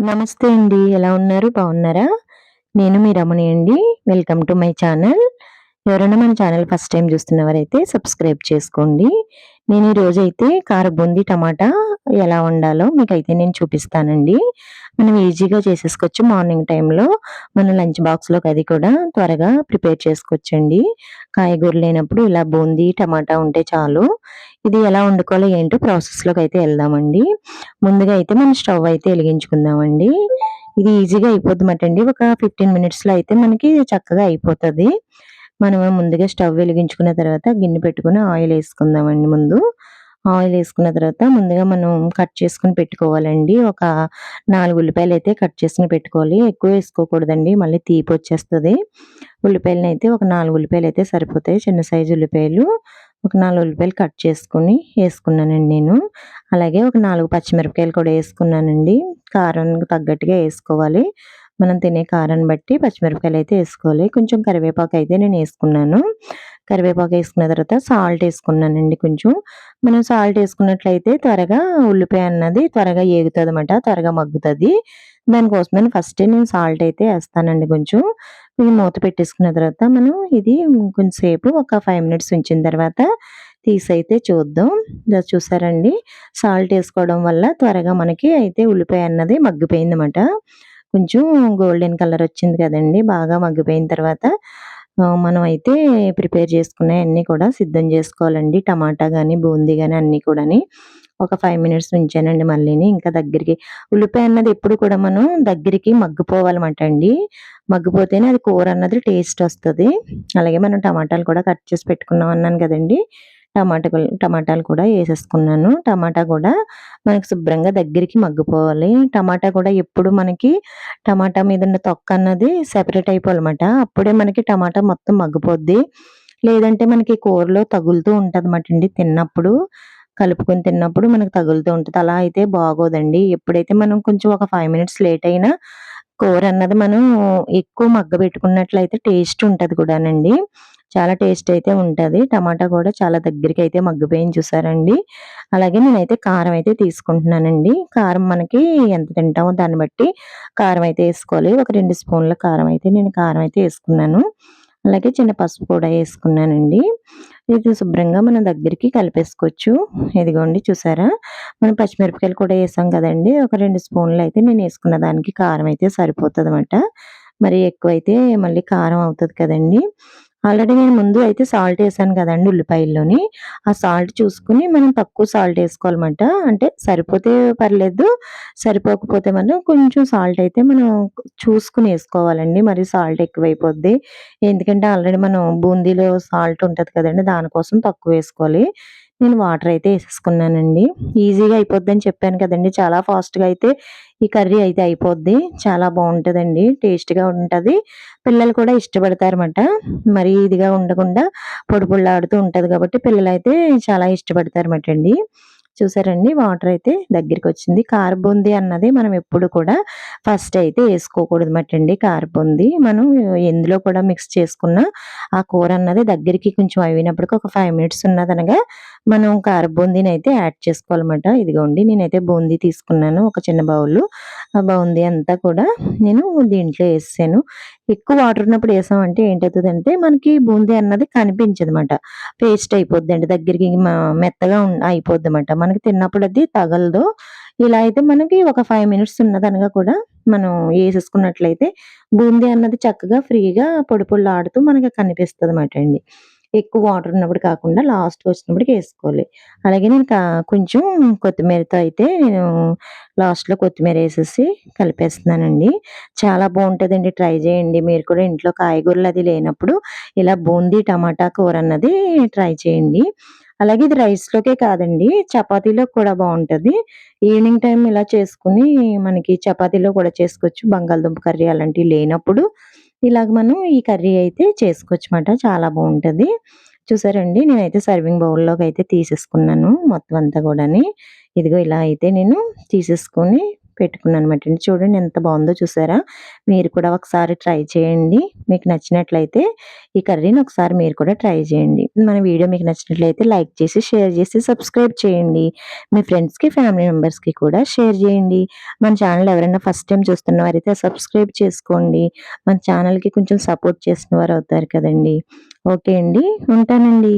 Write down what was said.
నమస్తే అండి. ఎలా ఉన్నారు? బాగున్నారా? నేను మీ రమణి అండి. Welcome to my channel. ఎవరైనా మన ఛానల్ ఫస్ట్ టైం చూస్తున్నవారైతే సబ్స్క్రైబ్ చేసుకోండి. నేను ఈరోజైతే కార బూందీ టమాటా ఎలా వండాలో మీకైతే నేను చూపిస్తానండి. మనం ఈజీగా చేసేసుకోవచ్చు మార్నింగ్ టైంలో. మన లంచ్ బాక్స్‌లోకి అది కూడా త్వరగా ప్రిపేర్ చేసుకోవచ్చండి. కాయగూరలు లేనప్పుడు ఇలా బూందీ, టమాటా ఉంటే చాలు. ఇది ఎలా వండుకోవాలో ఏంటో ప్రాసెస్‌లోకి అయితే వెళ్దామండి. ముందుగా అయితే మనం స్టవ్ అయితే వెలిగించుకుందామండి. ఇది ఈజీగా అయిపోద్దన్నమాటండి. ఒక 15 మినిట్స్‌లో అయితే మనకి చక్కగా అయిపోతుంది మనం ముందుగా స్టవ్ వెలిగించుకున్న తర్వాత గిన్నె పెట్టుకుని ఆయిల్ వేసుకుందామండి ముందు. ఆయిల్ వేసుకున్న తర్వాత ముందుగా మనం కట్ చేసుకుని పెట్టుకోవాలండి. ఒక నాలుగు ఉల్లిపాయలు అయితే కట్ చేసుకుని పెట్టుకోవాలి. ఎక్కువ వేసుకోకూడదండి. మళ్ళీ తీపి వచ్చేస్తుంది ఉల్లిపాయలను అయితే ఒక నాలుగు ఉల్లిపాయలు అయితే సరిపోతాయి. చిన్న సైజు ఉల్లిపాయలు. ఒక నాలుగు ఉల్లిపాయలు కట్ చేసుకుని వేసుకున్నానండి నేను. అలాగే ఒక నాలుగు పచ్చిమిరపకాయలు కూడా వేసుకున్నానండి కారానికి తగ్గట్టుగా వేసుకోవాలి మనం తినే కారాన్ని బట్టి పచ్చిమిరపకాయలు అయితే వేసుకోవాలి కొంచెం కరివేపాకు అయితే నేను వేసుకున్నాను కరివేపాకు వేసుకున్న తర్వాత సాల్ట్ వేసుకున్నానండి కొంచెం. మనం సాల్ట్ వేసుకున్నట్లయితే త్వరగా ఉల్లిపాయ అన్నది త్వరగా ఏగుతదన్నమాట. త్వరగా మగ్గుతుంది దానికోసమని ఫస్ట్ నేను సాల్ట్ అయితే వేస్తానండి కొంచెం. ఇది మూత పెట్టేసుకున్న తర్వాత మనం ఇది కొంచెం సేపు ఒక ఫైవ్ మినిట్స్ ఉంచిన తర్వాత తీసైతే చూద్దాం. చూసారండి. సాల్ట్ వేసుకోవడం వల్ల త్వరగా మనకి అయితే ఉల్లిపాయ అన్నది మగ్గిపోయిందన్నమాట. కొంచెం గోల్డెన్ కలర్ వచ్చింది కదండి బాగా మగ్గిపోయిన తర్వాత మనం అయితే ప్రిపేర్ చేసుకున్నయన్నీ కూడా సిద్ధం చేసుకోవాలండి. టమాటా కానీ బూందీ కానీ అన్నీ కూడాని. ఒక ఫైవ్ మినిట్స్ ఉంచానండి మళ్ళీని. ఇంకా దగ్గరికి ఉల్లిపాయ అన్నది ఎప్పుడు కూడా మనం దగ్గరికి మగ్గిపోవాలన్నమాట అండి. మగ్గిపోతేనే అది కూర అన్నది టేస్ట్ వస్తుంది అలాగే మనం టమాటాలు కూడా కట్ చేసి పెట్టుకున్నాం అన్నాను కదండీ! టమాటాకులు టమాటాలు కూడా వేసేసుకున్నాను టమాటా కూడా మనకు శుభ్రంగా దగ్గరికి మగ్గిపోవాలి. టమాటా కూడా ఎప్పుడు మనకి టమాటా మీద ఉన్న తొక్క అన్నది సెపరేట్ అయిపోవాలన్నమాట. అప్పుడే మనకి టమాటా మొత్తం మగ్గిపోద్ది. లేదంటే మనకి కూరలో తగులుతూ ఉంటుంది అండి తిన్నప్పుడు. కలుపుకొని తిన్నప్పుడు మనకు తగులుతూ ఉంటుంది అలా అయితే బాగోదండి. ఎప్పుడైతే మనం కొంచెం ఒక ఫైవ్ మినిట్స్ లేట్ అయినా కూర అన్నది మనం ఎక్కువ మగ్గ పెట్టుకున్నట్లయితే టేస్ట్ ఉంటుంది కూడానండి. చాలా టేస్ట్ అయితే ఉంటుంది టమాటా కూడా చాలా దగ్గరికి అయితే మగ్గిపోయింది చూసారండి. అలాగే నేనైతే కారం అయితే తీసుకుంటున్నానండి. కారం మనకి ఎంత తింటామో దాన్ని బట్టి కారం అయితే వేసుకోవాలి ఒక రెండు స్పూన్ల కారం అయితే నేను కారం అయితే వేసుకున్నాను అలాగే చిన్న పసుపు కూడా వేసుకున్నానండి ఇది శుభ్రంగా మనం దగ్గరికి కలిపేసుకోవచ్చు. ఇదిగోండి చూసారా? మనం పచ్చిమిరపకాయలు కూడా వేసాం కదండి ఒక రెండు స్పూన్లు అయితే నేను వేసుకున్న దానికి కారం అయితే సరిపోతదన్నమాట. మరి ఎక్కువైతే మళ్ళీ కారం అవుతుంది కదండి ఆల్రెడీ నేను ముందు అయితే సాల్ట్ వేసాను కదండి ఉల్లిపాయల్లోని. ఆ సాల్ట్ చూసుకుని మనం తక్కువ సాల్ట్ వేసుకోవాలన్నమాట అంటే సరిపోతే పర్లేదు. సరిపోకపోతే మనం కొంచెం సాల్ట్ అయితే మనం చూసుకుని వేసుకోవాలండి మరి సాల్ట్ ఎక్కువైపోద్ది. ఎందుకంటే ఆల్రెడీ మనం బూందీలో సాల్ట్ ఉంటుంది కదండి దానికోసం తక్కువ వేసుకోవాలి. నేను వాటర్ అయితే వేసేసుకున్నానండి ఈజీగా అయిపోద్దని చెప్పాను కదండి చాలా ఫాస్ట్‌గా అయితే ఈ కర్రీ అయితే అయిపోద్ది. చాలా బాగుంటుందండి టేస్ట్‌గా ఉంటుంది పిల్లలు కూడా ఇష్టపడతారన్నమాట. మరీ ఇదిగా ఉండకుండా పొడి ఆడుతూ ఉంటుంది కాబట్టి పిల్లలు అయితే చాలా ఇష్టపడతారన్నమాటండి. చూసారండి వాటర్ అయితే దగ్గరికొచ్చింది. కార బూందీ అన్నది మనం ఎప్పుడు కూడా ఫస్ట్ అయితే వేసుకోకూడదు కార బూందీ. మనం ఎందులో కూడా మిక్స్ చేసుకున్న ఆ కూర అన్నది దగ్గరికి కొంచెం అయినప్పటికీ ఒక ఫైవ్ మినిట్స్ ఉన్నదనగా మనం కార అయితే యాడ్ చేసుకోవాలన్నమాట. ఇదిగోండి నేనైతే బూందీ తీసుకున్నాను. ఒక చిన్న బౌలు. బాగుంది అంతా కూడా నేను దీంట్లో వేసాను ఎక్కువ వాటర్ ఉన్నప్పుడు వేసామంటే ఏంటవుతుందంటే మనకి బూందీ అన్నది కనిపించదన్నమాట. పేస్ట్ అయిపోద్దండి. దగ్గరికి మెత్తగా అయిపోద్ది అనమాట మనకి తిన్నప్పుడు అది తగలదు. ఇలా అయితే మనకి ఒక ఫైవ్ మినిట్స్ ఉన్నదనగా కూడా మనం వేసేసుకున్నట్లయితే బూందీ అన్నది చక్కగా ఫ్రీగా పొడి ఆడుతూ మనకి కనిపిస్తుంది అండి ఎక్కువ వాటర్ ఉన్నప్పుడు కాకుండా లాస్ట్ వచ్చినప్పటికి వేసుకోవాలి అలాగే నేను కొంచెం కొత్తిమీరతో అయితే నేను లాస్ట్‌లో కొత్తిమీర వేసేసి కలిపేస్తున్నానండి. చాలా బాగుంటుందండి ట్రై చేయండి. మీరు కూడా ఇంట్లో కాయగూరలు అది లేనప్పుడు ఇలా బూందీ టమాటా కూర అన్నది ట్రై చేయండి. అలాగే ఇది రైస్‌లోకే కాదండి చపాతీలో కూడా బాగుంటుంది ఈవినింగ్ టైం ఇలా చేసుకుని మనకి చపాతీలో కూడా చేసుకోవచ్చు. బంగాళదుంప కర్రీ అలాంటివి లేనప్పుడు ఇలాగ మనం ఈ కర్రీ అయితే చేసుకోవచ్చు చేసుకోవచ్చన్నమాట. చాలా బాగుంటుంది చూసారండి నేనైతే సర్వింగ్ బౌల్‌లోకి అయితే తీసేసుకున్నాను మొత్తం అంతా కూడాని. ఇదిగో ఇలా అయితే నేను తీసేసుకొని పెట్టుకున్నాను అనమాట అండి. చూడండి ఎంత బాగుందో చూసారా? మీరు కూడా ఒకసారి ట్రై చేయండి. మీకు నచ్చినట్లయితే ఈ కర్రీని ఒకసారి మీరు కూడా ట్రై చేయండి. మన వీడియో మీకు నచ్చినట్లయితే లైక్ చేసి షేర్ చేసి సబ్స్క్రైబ్ చేయండి. మీ ఫ్రెండ్స్కి ఫ్యామిలీ మెంబర్స్కి కూడా షేర్ చేయండి. మన ఛానల్ ఎవరైనా ఫస్ట్ టైం చూస్తున్న వారైతే సబ్స్క్రైబ్ చేసుకోండి. మన ఛానల్కి కొంచెం సపోర్ట్ చేసిన వారు అవుతారు కదండి. ఓకే అండి. ఉంటానండి.